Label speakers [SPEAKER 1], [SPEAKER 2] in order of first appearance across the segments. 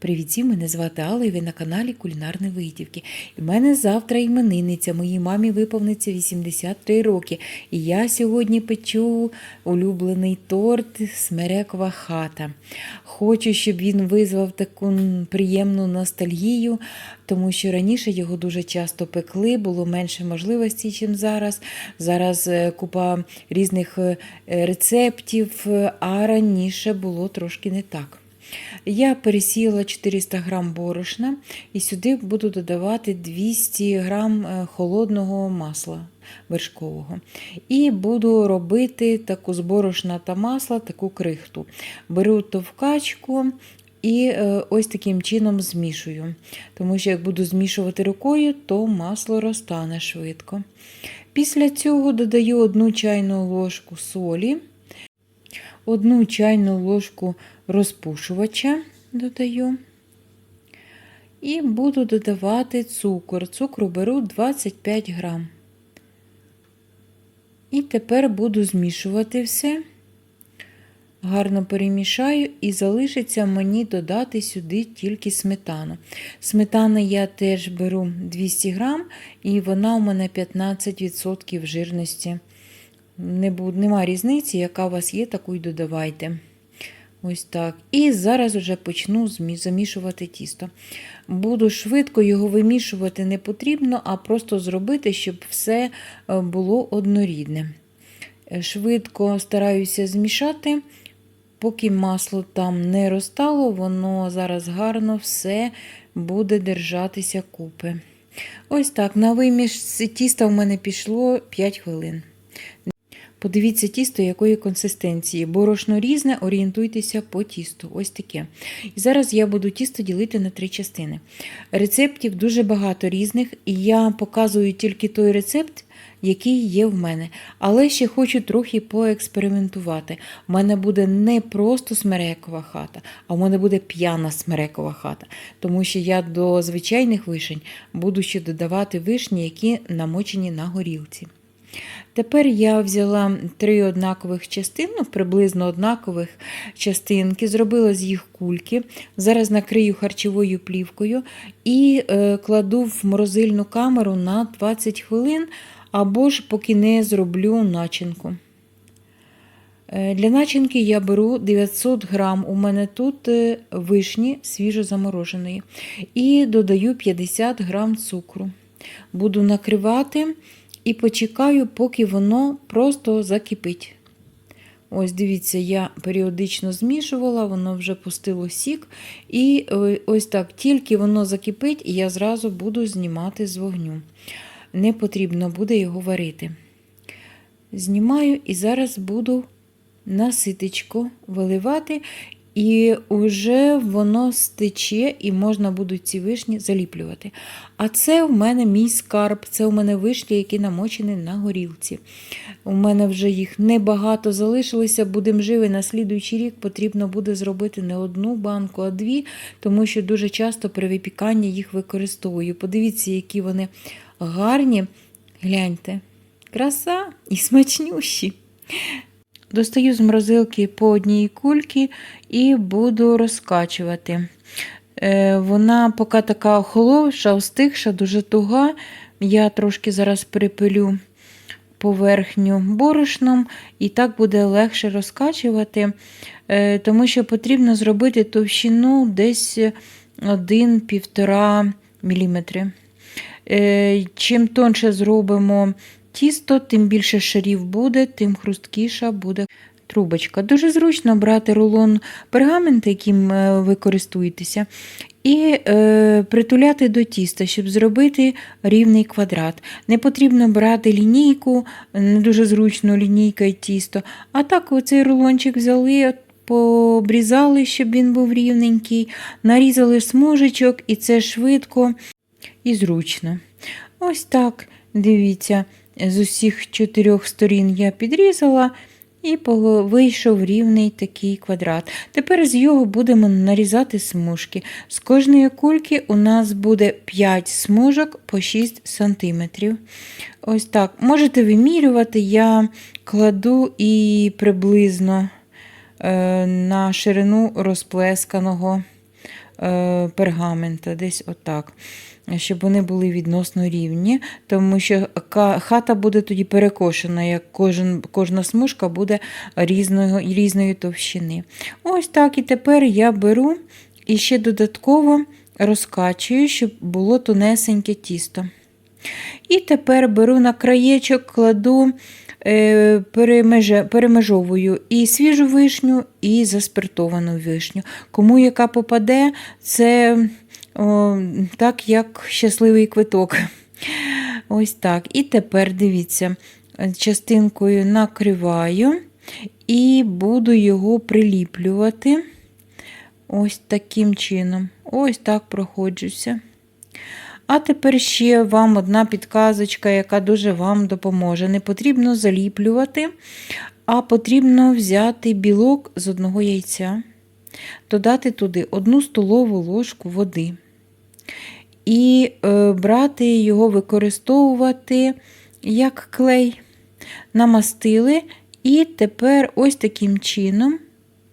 [SPEAKER 1] Привіт, мене звати Алла і ви на каналі Кулінарні Витівки. І в мене завтра іменинниця. Моїй мамі виповниться 83 роки. І я сьогодні печу улюблений торт Смерекова хата. Хочу, щоб він визвав таку приємну ностальгію, тому що раніше його дуже часто пекли, було менше можливостей, ніж зараз. Зараз е, купа різних е, рецептів, а раніше було трошки не так. Я пересіяла 400 грам борошна і сюди буду додавати 200 грам е, холодного масла вершкового. І буду робити таку з борошна та масла, таку крихту. Беру товкачку і е, ось таким чином змішую. Тому що як буду змішувати рукою, то масло розтане швидко. Після цього додаю одну чайну ложку солі, одну чайну ложку розпушувача додаю. І буду додавати цукор. Цукру беру 25 грам. І тепер буду змішувати все. Гарно перемішаю і залишиться мені додати сюди тільки сметану. Сметани я теж беру 200 грам, і вона у мене 15% жирності. Не бу- Нема різниці, яка у вас є, таку й додавайте. Ось так. І зараз вже почну замішувати тісто. Буду швидко його вимішувати не потрібно, а просто зробити, щоб все е, було однорідне. Е, Швидко стараюся змішати, поки масло там не розтало, воно зараз гарно все буде держатися купи. Ось так, на виміш тіста в мене пішло 5 хвилин. Подивіться тісто, якої консистенції. Борошно різне, орієнтуйтеся по тісту. Ось таке. І зараз я буду тісто ділити на три частини. Рецептів дуже багато різних, і я показую тільки той рецепт, який є в мене. Але ще хочу трохи поекспериментувати. У мене буде не просто смерекова хата, а в мене буде п'яна смерекова хата. Тому що я до звичайних вишень буду ще додавати вишні, які намочені на горілці. Тепер я взяла три однакових частин, ну, приблизно однакових частинки, зробила з їх кульки. Зараз накрию харчовою плівкою і е, кладу в морозильну камеру на 20 хвилин, або ж поки не зроблю начинку. Е, Для начинки я беру 900 грам. У мене тут е, вишні свіжозамороженої. І додаю 50 грам цукру. Буду накривати і почекаю, поки воно просто закипить. Ось, дивіться, я періодично змішувала, воно вже пустило сік. І е, ось так, тільки воно закипить, я зразу буду знімати з вогню. Не потрібно буде його варити. Знімаю і зараз буду на виливати, і вже воно стече, і можна будуть ці вишні заліплювати. А це в мене мій скарб, це у мене вишні, які намочені на горілці. У мене вже їх небагато залишилося, будемо живі. На слідуючий рік потрібно буде зробити не одну банку, а дві, тому що дуже часто при випіканні їх використовую. Подивіться, які вони гарні. Гляньте, краса і смачнющі. Достаю з морозилки по одній кульки і буду розкачувати. Е, Вона поки така охоловша, остигша, дуже туга. Я трошки зараз припилю поверхню борошном, і так буде легше розкачувати, е, тому що потрібно зробити товщину десь 1-1,5 мм. Е, Чим тонше зробимо тісто, тим більше шарів буде, тим хрусткіша буде трубочка. Дуже зручно брати рулон пергаменту, яким е, ви користуєтеся, і е, притуляти до тіста, щоб зробити рівний квадрат. Не потрібно брати лінійку, не дуже зручно лінійка і тісто. А так оцей рулончик взяли. Побрізали, щоб він був рівненький, нарізали смужечок, і це швидко і зручно. Ось так, дивіться, з усіх чотирьох сторін я підрізала і вийшов рівний такий квадрат. Тепер з його будемо нарізати смужки. З кожної кульки у нас буде 5 смужок по 6 см. Ось так. Можете вимірювати, я кладу і приблизно е, на ширину розплесканого е, пергамента, десь отак. Щоб вони були відносно рівні, тому що хата буде тоді перекошена, як кожен, кожна смужка буде різної, різної товщини. Ось так. І тепер я беру і ще додатково розкачую, щоб було тонесеньке тісто. І тепер беру на краєчок, кладу, перемежовую і свіжу вишню, і заспиртовану вишню. Кому яка попаде, це о, так, як щасливий квиток. Ось так. І тепер дивіться, частинкою накриваю і буду його приліплювати. Ось таким чином. Ось так проходжуся. А тепер ще вам одна підказочка, яка дуже вам допоможе. Не потрібно заліплювати, а потрібно взяти білок з одного яйця, додати туди одну столову ложку води. І е, брати його, використовувати як клей. Намастили, і тепер ось таким чином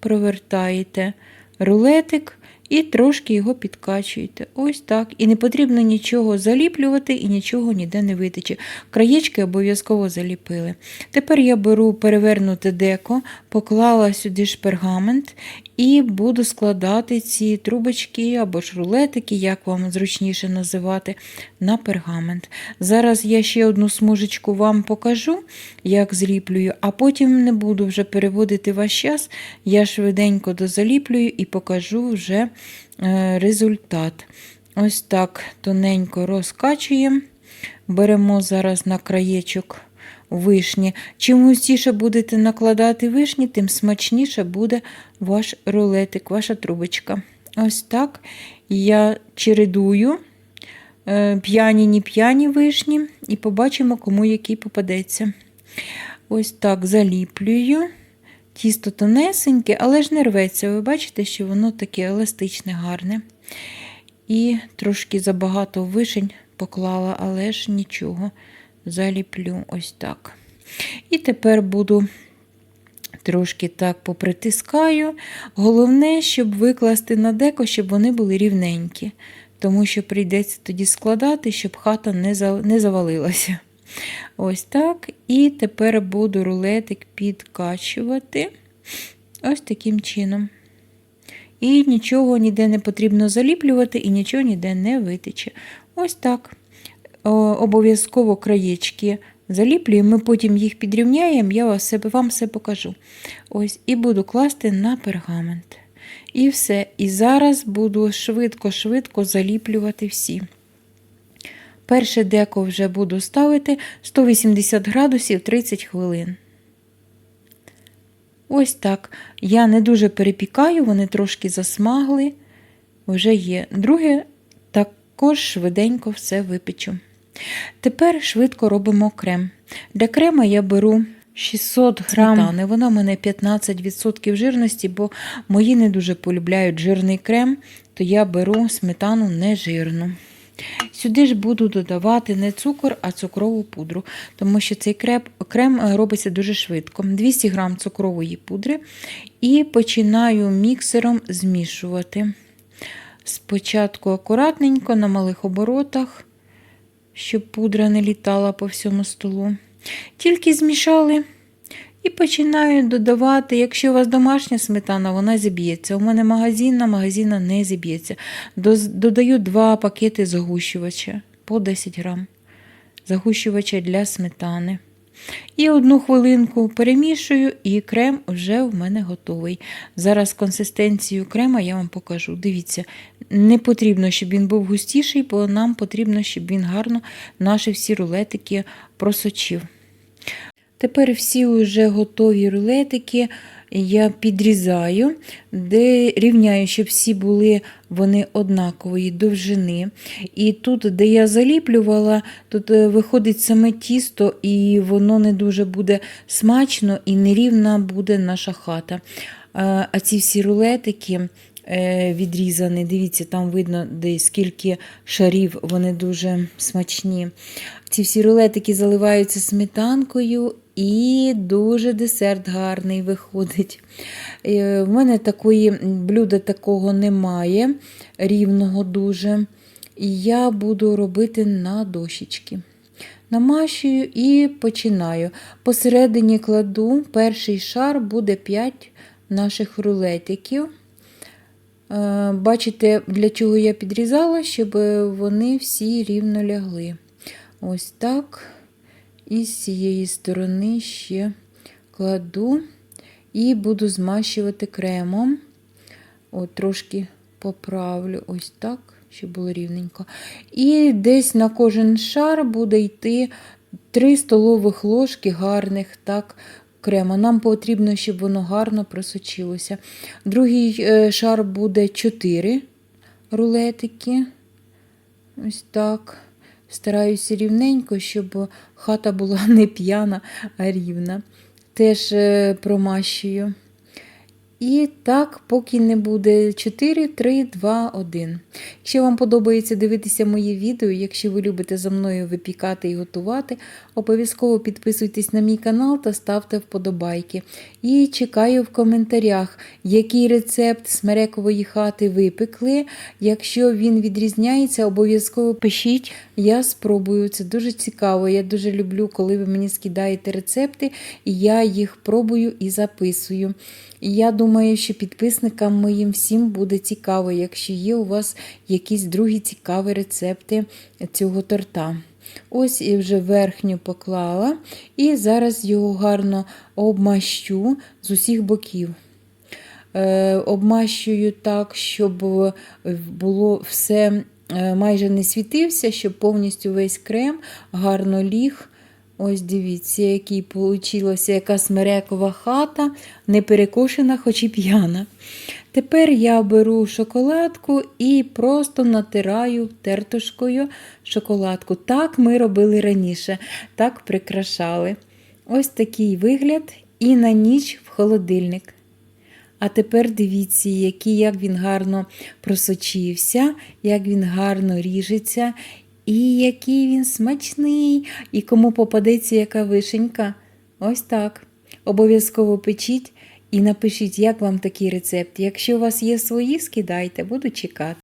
[SPEAKER 1] провертаєте рулетик і трошки його підкачуєте. Ось так. І не потрібно нічого заліплювати і нічого ніде не витече. Краєчки обов'язково заліпили. Тепер я беру перевернуте деко, поклала сюди ж пергамент і буду складати ці трубочки або ж рулетики, як вам зручніше називати, на пергамент. Зараз я ще одну смужечку вам покажу, як зліплюю, а потім не буду вже переводити ваш час. Я швиденько дозаліплюю і покажу вже е, результат. Ось так тоненько розкачуємо. Беремо зараз на краєчок вишні. Чим густіше будете накладати вишні, тим смачніше буде ваш рулетик, ваша трубочка. Ось так я чередую е, п'яні, не п'яні вишні, і побачимо, кому який попадеться. Ось так заліплюю. Тісто тонесеньке, але ж не рветься. Ви бачите, що воно таке еластичне, гарне. І трошки забагато вишень поклала, але ж нічого. Заліплю ось так. І тепер буду трошки так попритискаю. Головне, щоб викласти на деко, щоб вони були рівненькі. Тому що прийдеться тоді складати, щоб хата не завалилася. Ось так. І тепер буду рулетик підкачувати ось таким чином. І нічого ніде не потрібно заліплювати, і нічого ніде не витече. Ось так. Обов'язково краєчки заліплюємо, ми потім їх підрівняємо, я вам все покажу. Ось, І буду класти на пергамент. І все. І зараз буду швидко-швидко заліплювати всі. Перше деко вже буду ставити 180 градусів 30 хвилин. Ось так. Я не дуже перепікаю, вони трошки засмагли. Вже є. Друге, також швиденько все випечу. Тепер швидко робимо крем. Для крема я беру 600 грам. Вона в мене 15% жирності, бо мої не дуже полюбляють жирний крем, то я беру сметану нежирну. Сюди ж буду додавати не цукор, а цукрову пудру, тому що цей крем, крем робиться дуже швидко. 200 г цукрової пудри і починаю міксером змішувати. Спочатку акуратненько на малих оборотах, щоб пудра не літала по всьому столу. Тільки змішали і починаю додавати, якщо у вас домашня сметана, вона зіб'ється. У мене магазинна, магазинна не зіб'ється. Додаю два пакети загущувача по 10 грам. Загущувача для сметани. І одну хвилинку перемішую, і крем вже в мене готовий. Зараз консистенцію крема я вам покажу. Дивіться, не потрібно, щоб він був густіший, бо нам потрібно, щоб він гарно наші всі рулетики просочив. Тепер всі вже готові рулетики я підрізаю, де рівняю, щоб всі були вони однакової довжини. І тут, де я заліплювала, тут е, виходить саме тісто, і воно не дуже буде смачно і нерівна буде наша хата. А а ці всі рулетики е, відрізані, дивіться, там видно, де скільки шарів, вони дуже смачні. Ці всі рулетики заливаються сметанкою, і дуже десерт гарний виходить. Е, В мене такої блюда такого немає, рівного дуже. І я буду робити на дощечки. Намащую і починаю. Посередині кладу перший шар буде 5 наших рулетиків. Е, Бачите, для чого я підрізала, щоб вони всі рівно лягли. Ось так. І з цієї сторони ще кладу і буду змащувати кремом. От, трошки поправлю ось так, щоб було рівненько. І десь на кожен шар буде йти 3 столових ложки гарних так, крема. Нам потрібно, щоб воно гарно просочилося. Другий е, шар буде 4 рулетики. Ось так. Стараюся рівненько, щоб хата була не п'яна, а рівна. Теж е, промащую. І так, поки не буде 4, 3, 2, 1. Якщо вам подобається дивитися мої відео, якщо ви любите за мною випікати і готувати, обов'язково підписуйтесь на мій канал та ставте вподобайки. І чекаю в коментарях, який рецепт смерекової хати випекли. Якщо він відрізняється, обов'язково пишіть, я спробую. Це дуже цікаво. Я дуже люблю, коли ви мені скидаєте рецепти, і я їх пробую і записую. Я думаю, що підписникам моїм всім буде цікаво, якщо є у вас якісь другі цікаві рецепти цього торта. Ось і вже верхню поклала, і зараз його гарно обмащу з усіх боків. Е, обмащую так, щоб було все е, майже не світився, щоб повністю весь крем гарно ліг. Ось дивіться, який получилася яка смерекова хата, не перекошена, хоч і п'яна. Тепер я беру шоколадку і просто натираю тертушкою шоколадку. Так ми робили раніше, так прикрашали. Ось такий вигляд і на ніч в холодильник. А тепер дивіться, який, як він гарно просочився, як він гарно ріжеться, і який він смачний, і кому попадеться яка вишенька. Ось так. Обов'язково печіть і напишіть, як вам такий рецепт. Якщо у вас є свої, скидайте, буду чекати.